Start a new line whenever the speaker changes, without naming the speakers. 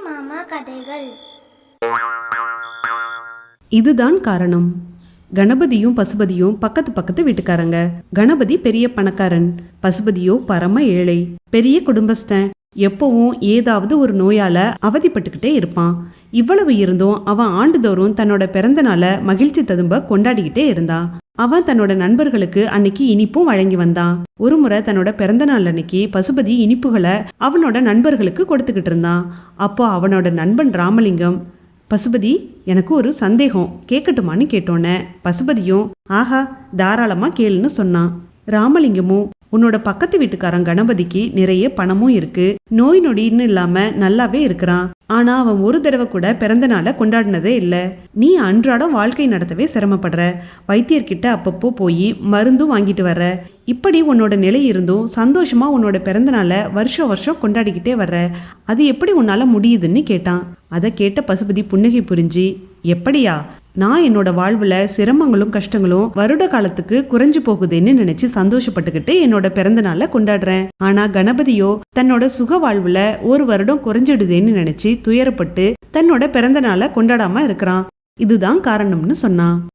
மாமா கதைகள்.
இதுதான் காரணம். கணபதியும் பசுபதியும் பக்கத்து பக்கத்து வீட்டுக்காரங்க. கணபதி பெரிய பணக்காரன் பசுபதியோ பரம ஏழை. பெரிய குடும்பஸ்தன். எப்பவும் ஏதாவது ஒரு நோயால அவதிப்பட்டுக்கிட்டே இருப்பான். இவ்வளவு இருந்தும் அவன் ஆண்டுதோறும் தன்னோட பிறந்த நாளை மகிழ்ச்சி ததும்ப கொண்டாடிக்கிட்டே இருந்தான். அவன் தன்னோட நண்பர்களுக்கு அன்னைக்கு இனிப்பும் வழங்கி வந்தான். ஒரு முறை தன்னோட பிறந்த நாள் அன்னைக்கு பசுபதி இனிப்புகளை அவனோட நண்பர்களுக்கு கொடுத்துக்கிட்டு இருந்தான். அப்போ அவனோட நண்பன் ராமலிங்கம் பசுபதி எனக்கு ஒரு சந்தேகம். கேட்கட்டுமான்னு கேட்டோன்னே பசுபதியும் ஆஹா தாராளமாக கேளுன்னு சொன்னான். ராமலிங்கமும் உன்னோட பக்கத்து வீட்டுக்காரன் கணபதிக்கு நிறைய பணமும் இருக்கு. நோய் நொடின்னு இல்லாம நல்லாவே இருக்கிறான். ஆனா அவன் ஒரு தடவை கூட பிறந்த நாளை கொண்டாடினதே இல்லை. நீ அன்றாடம் வாழ்க்கை நடத்தவே சிரமப்படுற. வைத்தியர்கிட்ட அப்பப்போ போய் மருந்தும் வாங்கிட்டு வர்ற. இப்படி உன்னோட நிலை இருந்தும் சந்தோஷமா உன்னோட பிறந்த நாளை வருஷம் வருஷம் கொண்டாடிக்கிட்டே வர்ற. அது எப்படி உன்னால முடியுதுன்னு கேட்டான். அதை கேட்ட பசுபதி புன்னகை புரிஞ்சு எப்படியா? நான் என்னோட வாழ்வில் சிரமங்களும் கஷ்டங்களும் வருட காலத்துக்கு குறைஞ்சு போகுதுன்னு நினைச்சு சந்தோஷப்பட்டுக்கிட்டு என்னோட பிறந்த நாளை கொண்டாடுறேன். ஆனா கணபதியோ தன்னோட சுக வாழ்வுல ஒரு வருடம் குறைஞ்சிடுதேன்னு நினைச்சு துயரப்பட்டு தன்னோட பிறந்த நாளை கொண்டாடாம இருக்கிறான். இதுதான் காரணம்னு சொன்னான்.